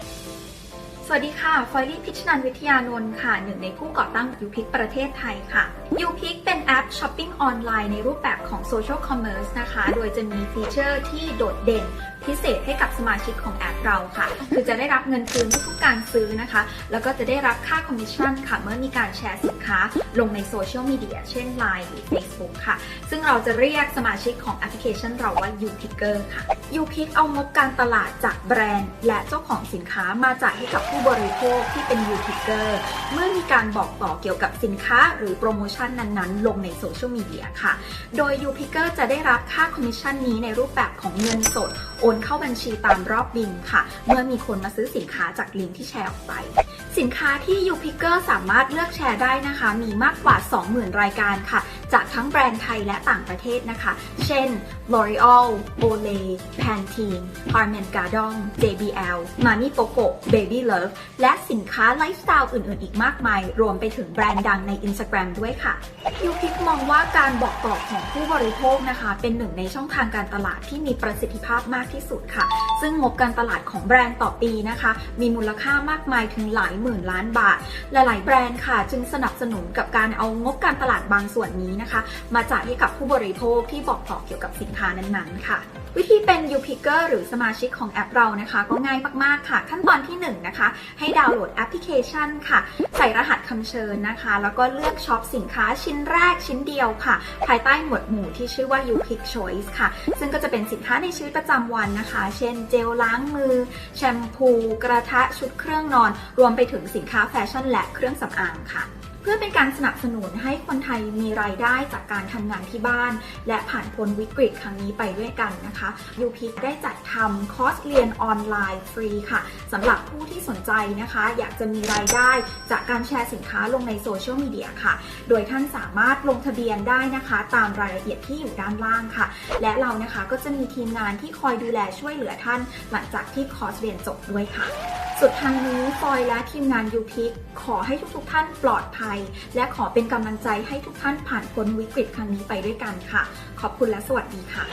Thank you. สวัสดีค่ะ ฟอยลี่พิชนันวิทยานนท์ค่ะ หนึ่งในผู้ก่อตั้งยูพิกประเทศไทยค่ะยูพิกเป็นแอปช้อปปิ้งออนไลน์ในรูปแบบของโซเชียลคอมเมอร์สนะคะ โดยจะมีฟีเจอร์ที่โดดเด่นพิเศษให้กับสมาชิกของแอปเราค่ะ คือจะได้รับเงินคืนทุกการซื้อนะคะ แล้วก็จะได้รับค่าคอมมิชชั่นค่ะ เมื่อมีการแชร์สินค้า ลงในโซเชียลมีเดียเช่น Line หรือ Facebook ค่ะ ซึ่งเราจะเรียกสมาชิกของแอปพลิเคชันเราว่า u p i c k e r ค่ะ u p i c เอางบการตลาดจากแบรนด์ และเจ้าของสินค้ามาจ่ายให้กับผู้บริโภคที่เป็น u p i c k e r เมื่อมีการบอกต่อเกี่ยวกับสินค้า หรือโปรโมชั่นนั้นๆ ลงในโซเชียลมีเดียค่ะ โดย u p i c k e r จะได้รับค่าคอมมิชชั่นนี้ในรูปแบบของเงินสด โอนเข้าบัญชีตามรอบบินค่ะ เมื่อมีคนมาซื้อสินค้าจากลิงก์ที่แชร์ออกไป สินค้าที่ u p i c k e r สามารถเลือกแชร์ได้นะคะ มีมากกว่า 20,000 รายการค่ะ จากทั้งแบรนด์ไทยและต่างประเทศนะคะ เช่น L'Oreal, Olay, Pantene, Harman Kardon, JBL, Mami Poco, Baby Love และสินค้าไลฟ์สไตล์อื่น ๆ อีกมากมาย รวมไปถึงแบรนด์ดังใน Instagram ด้วยค่ะยูพิกมองว่าการบอกต่อของผู้บริโภคนะคะ เป็นหนึ่งในช่องทางการตลาดที่มีประสิทธิภาพมากที่สุดค่ะ ซึ่งงบการตลาดของแบรนด์ต่อปีนะคะ มีมูลค่ามากมายถึงหลายหมื่นล้านบาท หลาย ๆ แบรนด์ค่ะ จึงสนับสนุนกับการเอางบการตลาดบางส่วนนี้นะคะ มาจ่ายให้กับผู้บริโภคที่บอกต่อเกี่ยวกับสินค้านั้นๆ ค่ะ วิธีเป็น u p i c k e r หรือสมาชิกของแอปเรานะคะ ก็ง่ายมากๆค่ะ ขั้นตอนที่ 1 นะคะ ให้ดาวน์โหลดแอปพลิเคชันค่ะ ใส่รหัสคำเชิญนะคะ แล้วก็เลือกช็อปสินค้าชิ้นแรกชิ้นเดียวค่ะ ภายใต้หมวดหมู่ที่ชื่อว่า u p i c Choice ค่ะ ซึ่งก็จะเป็นสินค้าในชีวิตประจำวันนะคะ เช่น เจลล้างมือ แชมพู กระทะชุดเครื่องนอน รวมไปถึงสินค้าแฟชั่นและเครื่องสำอางค่ะ เพื่อเป็นการสนับสนุนให้คนไทยมีรายได้จากการทำงานที่บ้าน และผ่านพ้นวิกฤตครั้งนี้ไปด้วยกันนะคะยูพิได้จัดทำคอร์สเรียนออนไลน์ฟรีค่ะสำหรับผู้ที่สนใจนะคะ อยากจะมีรายได้จากการแชร์สินค้าลงในโซเชียลมีเดียค่ะ โดยท่านสามารถลงทะเบียนได้นะคะ ตามรายละเอียดที่อยู่ด้านล่างค่ะ และเรานะคะก็จะมีทีมงานที่คอยดูแลช่วยเหลือท่าน หลังจากที่คอร์สเรียนจบด้วยค่ะสุดท้ายนี้ฟอยและทีมงานยูพิกขอให้ทุกๆท่านปลอดภัย และขอเป็นกำลังใจให้ทุกท่านผ่านพ้นวิกฤตครั้งนี้ไปด้วยกันค่ะ ขอบคุณและสวัสดีค่ะ